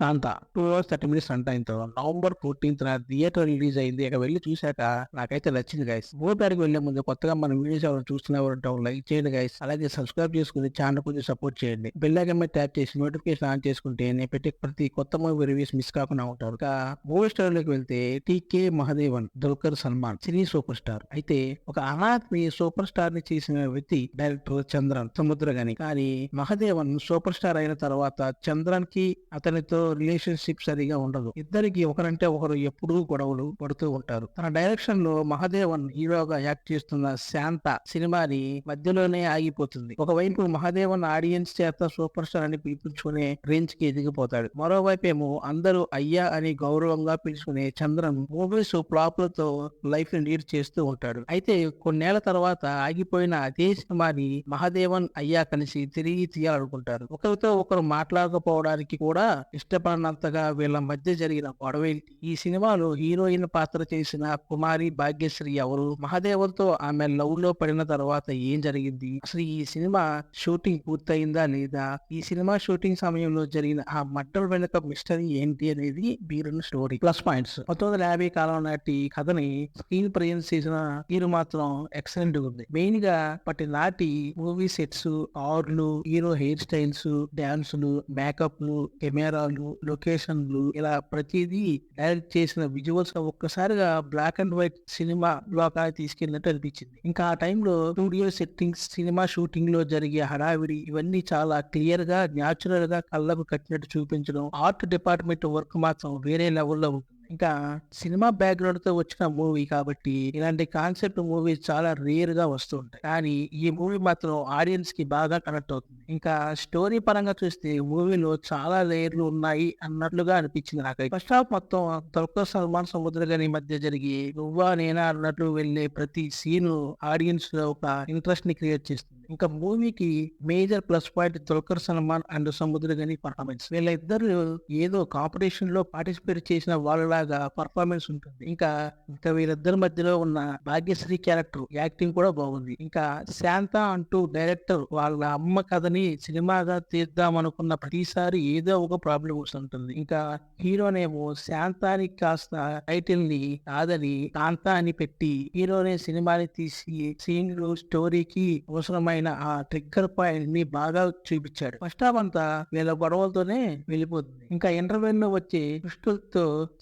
Kaantha two hours thirty minutes అంట ఇంత November fourteenth నా థియేటర్ రిలీజ్ అయింది. ఇక వెళ్ళి చూశాక నాకైతే నచ్చింది గైస్ మూవీకి వెళ్ళే ముందు కొత్తగా మన వీడియోస్ ఎవరు చూస్తున్న లైక్ చేయండి గైస్ అలాగే సబ్స్క్రైబ్ చేసుకుని ఛానల్ కొంచెం సపోర్ట్ చేయండి. బెల్ ఐకన్ మీద ట్యాప్ చేసి నోటిఫికేషన్ ఆన్ చేసుకుంటే నేను పెట్టే ప్రతి కొత్త మూవీ రివ్యూస్ మిస్ కాకుండా ఉంటారు. ఇక మూవీ స్టార్లోకి వెళ్తే TK Mahadevan Dulquer Salmaan cine super star. అయితే ఒక అనాథ్ని సూపర్ స్టార్ని చేసిన వ్యక్తి డైరెక్టర్ చంద్రన్ సముద్రగని. కానీ మహదేవన్ సూపర్ స్టార్ అయిన తర్వాత చంద్రన్కి అతనితో రిలేషన్షిప్ సరిగా ఉండదు. ఇద్దరికి ఒకరంటే ఒకరు ఎప్పుడూ గొడవలు పడుతూ ఉంటారు. తన డైరెక్షన్లో మహదేవన్ హీరోగా యాక్ట్ చేస్తున్న శాంత సినిమాని మధ్యలోనే ఆగిపోతుంది. ఒకవైపు మహదేవన్ ఆడియన్స్ చేత సూపర్ స్టార్ అని పిలిపించుకునే రేంజ్కి ఎదిగిపోతాడు. మరోవైపు ఏమో అందరూ అయ్యా అని గౌరవంగా పిలుచుకునే చంద్రన్ మూవీస్ ఫ్లాప్లతో లైఫ్ని లీడ్ చేస్తూ ఉంటాడు. అయితే కొన్నేళ్ళ తర్వాత ఆగిపోయిన అదే సినిమాని మహాదేవన్ అయ్యా కలిసి తిరిగి తీయాలనుకుంటారు. ఒకరితో ఒకరు మాట్లాడకపోవడానికి కూడా ఇష్టపడినంతగా వీళ్ళ మధ్య జరిగిన గొడవ ఏంటి? ఈ సినిమాలో హీరోయిన్ పాత్ర చేసిన కుమారి భాగ్యశ్రీ ఎవరు? మహాదేవంతో ఆమె లవ్లో పడిన తర్వాత ఏం జరిగింది? అసలు ఈ సినిమా షూటింగ్ పూర్తయిందా లేదా? ఈ సినిమా షూటింగ్ సమయంలో జరిగిన ఆ మట్టల వెనుక మిస్టరీ ఏంటి అనేది బీరన్ స్టోరీ. Plus points. పంతొమ్మిది వందల యాభై కాలం నాటి కథని స్క్రీన్ ప్రజెంట్ చేసిన తీరు మాత్రం ఎక్సలెంట్ ఉంది. మెయిన్గా పట్టి నాటి మూవీ సెట్స్ కార్లు హీరో హెయిర్ స్టైల్స్ డాన్సులు మేకప్లు కెమెరాలు లొకేషన్లు ఇలా ప్రతిదీ డైరెక్ట్ చేసిన విజువల్స్ ఒక్కసారిగా బ్లాక్ అండ్ వైట్ సినిమా లోకా తీసుకెళ్ళినట్టు అనిపించింది. ఇంకా ఆ టైంలో స్టూడియో సెట్టింగ్స్ సినిమా షూటింగ్లో జరిగే హడావిడి ఇవన్నీ చాలా క్లియర్గా న్యాచురల్గా కళ్ళకు కట్టినట్టు చూపించడం ఆర్ట్ డిపార్ట్మెంట్ వర్క్ మాత్రం వేరే లెవెల్లో ఉంటుంది ఇంకా సినిమా బ్యాక్గ్రౌండ్తో వచ్చిన మూవీ కాబట్టి ఇలాంటి కాన్సెప్ట్ మూవీస్ చాలా రేర్గా వస్తుంటాయి. కానీ ఈ మూవీ మాత్రం ఆడియన్స్కి బాగా కనెక్ట్ అవుతుంది. ఇంకా స్టోరీ పరంగా చూస్తే మూవీలో చాలా లేయర్లు ఉన్నాయి అన్నట్లుగా అనిపించింది నాకు ఫస్ట్ హాఫ్ మొత్తం తుర్క సల్మాన్ సముద్రగని మధ్య జరిగి నువ్వా నేనా అన్నట్లు వెళ్ళే ప్రతి సీన్ ఆడియన్స్లో ఒక ఇంట్రెస్ట్ని క్రియేట్ చేస్తుంది. ఇంకా మూవీకి major plus point Dulquer Salmaan and Samuthirakani performance వీళ్ళిద్దరు ఏదో కాంపిటీషన్లో పార్టిసిపేట్ చేసిన వాళ్ళలాగా పర్ఫార్మెన్స్ ఉంటుంది. ఇంకా ఇంకా వీళ్ళిద్దరి మధ్యలో ఉన్న భాగ్యశ్రీ క్యారెక్టర్ యాక్టింగ్ కూడా బాగుంది. ఇంకా శాంత అంటూ డైరెక్టర్ వాళ్ళ అమ్మ కథని సినిమాగా తీద్దాం అనుకున్న ప్రతిసారి ఏదో ఒక ప్రాబ్లం వస్తుంటుంది. ఇంకా హీరోనేమో శాంతాని కాస్త టైటిల్ని కాదని కాంత అని పెట్టి హీరోనే సినిమాని తీసి సీన్లు స్టోరీకి అవసరమైన ఆయన ఆ ట్రిగ్గర్ పాయింట్ని బాగా చూపించాడు. ఫస్ట్ హాఫ్ అంతా వీళ్ళ గొడవలతోనే వెళ్ళిపోతుంది. ఇంకా ఇంటర్వెల్లో వచ్చే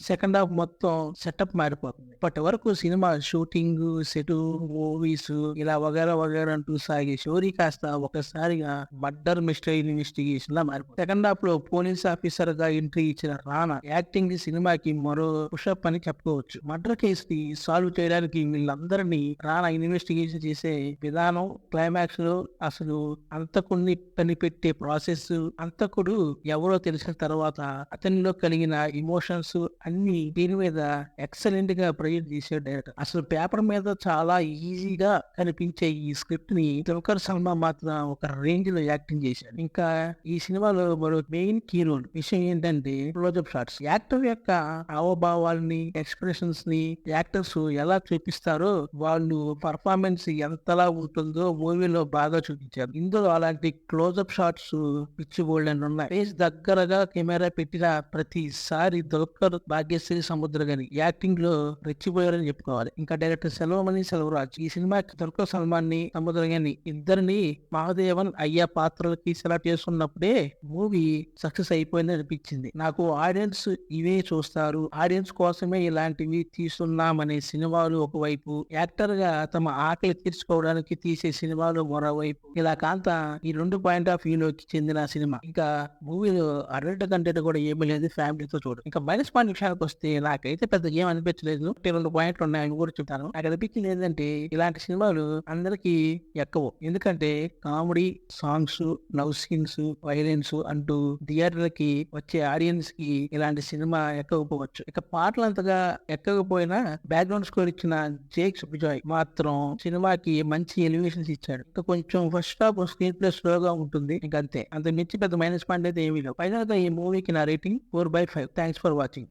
సెకండ్ హాఫ్ మొత్తం సెటప్ మారిపోతుంది. ఇప్పటి వరకు సినిమా షూటింగ్ సెటు మూవీస్ ఇలా వగేరా వగేరా అంటూ సాగే స్టోరీ కాస్త ఒకసారిగా మర్డర్ మిస్టరీ ఇన్వెస్టిగేషన్ లా మారిపోతుంది. సెకండ్ హాఫ్లో పోలీస్ ఆఫీసర్గా ఎంట్రీ ఇచ్చిన రానా యాక్టింగ్ సినిమాకి మరో పుషప్ అని చెప్పుకోవచ్చు. మర్డర్ కేసు ని సాల్వ్ చేయడానికి వీళ్ళందరినీ రానా ఇన్వెస్టిగేషన్ చేసే విధానం క్లైమాక్స్ ప్రాసెస్లో అసలు అంతకుడిని కనిపెట్టే ప్రాసెస్ అంతకుడు ఎవరో తెలిసిన తర్వాత అతనిలో కలిగిన ఇమోషన్స్ అన్ని దీని మీద ఎక్సలెంట్గా ప్రయోజనం చేసే డైరెక్టర్. అసలు పేపర్ మీద చాలా ఈజీగా కనిపించే ఈ స్క్రిప్ట్ని దుల్కర్ సల్మా మాత్రం ఒక రేంజ్లో యాక్టింగ్ చేశాడు. ఇంకా ఈ సినిమాలో మరో మెయిన్ కీ రోల్ విషయం ఏంటంటే క్లోజప్ షాట్స్. యాక్టర్ యొక్క హావభావాలని ఎక్స్ప్రెషన్స్ని యాక్టర్స్ ఎలా చూపిస్తారో వాళ్ళు పర్ఫార్మెన్స్ ఎంతలా ఉంటుందో మూవీలో బాగా చూపించారు. ఇందులో అలాంటి క్లోజప్ షాట్స్ పిచ్చి బోల్డ్ అని ఉన్నాయి. ఫేస్ దగ్గరగా కెమెరా పెట్టిన ప్రతిసారి దుల్కర్ భాగ్యశ్రీ సముద్రగని యాక్టింగ్లో రెచ్చిపోయారని చెప్పుకోవాలి. ఇంకా డైరెక్టర్ సెలవమణి సెలవరాజ్. ఈ సినిమాకి దుల్కర్ సల్మాన్ని సముద్రగని ఇద్దరిని మహాదేవన్ అయ్యా పాత్రలకి సెలెక్ట్ చేసుకున్నప్పుడే మూవీ సక్సెస్ అయిపోయింది అనిపించింది. నాకు ఆడియన్స్ ఇవే చూస్తారు. ఆడియన్స్ కోసమే ఇలాంటివి తీస్తున్నామనే సినిమాలు ఒకవైపు. యాక్టర్గా తమ ఆకలి తీర్చుకోవడానికి తీసే సినిమాలు మరోవైపు ఇలా కాంత ఈ రెండు పాయింట్ ఆఫ్ వ్యూ లోకి చెందిన సినిమా. ఇంకా మూవీలో అరటి కంటెంట్ కూడా ఏమీ లేదు ఫ్యామిలీతో చూడు. ఇంకా మైనస్ పాయింట్ విషయానికి వస్తే నాకైతే పెద్ద ఏం అనిపించలేదు. రెండు పాయింట్లు ఉన్నాయి అని కూడా చెప్తాను. నాకు అనిపించింది ఏంటంటే ఇలాంటి సినిమాలు అందరికి ఎక్కవు. ఎందుకంటే comedy songs love scenes violence అంటూ థియేటర్లకి వచ్చే ఆడియన్స్కి ఇలాంటి సినిమా ఎక్కకపోవచ్చు. ఇక పాటలు అంతగా ఎక్కకపోయినా బ్యాక్గ్రౌండ్ స్కోర్ ఇచ్చిన జేక్స్ విజయ్ మాత్రం సినిమాకి మంచి ఎలివేషన్స్ ఇచ్చాడు. ఇంకా కొంచెం ఫస్ట్ హాఫ్ స్క్రీన్ ప్లే స్లోగా ఉంటుంది. ఇంకంతే అంతే. అంత మించి పెద్ద మైనస్ పాయింట్ అయితే ఏమీ లేవు. ఫైనల్గా ఈ మూవీకి నా rating four by five thanks for watching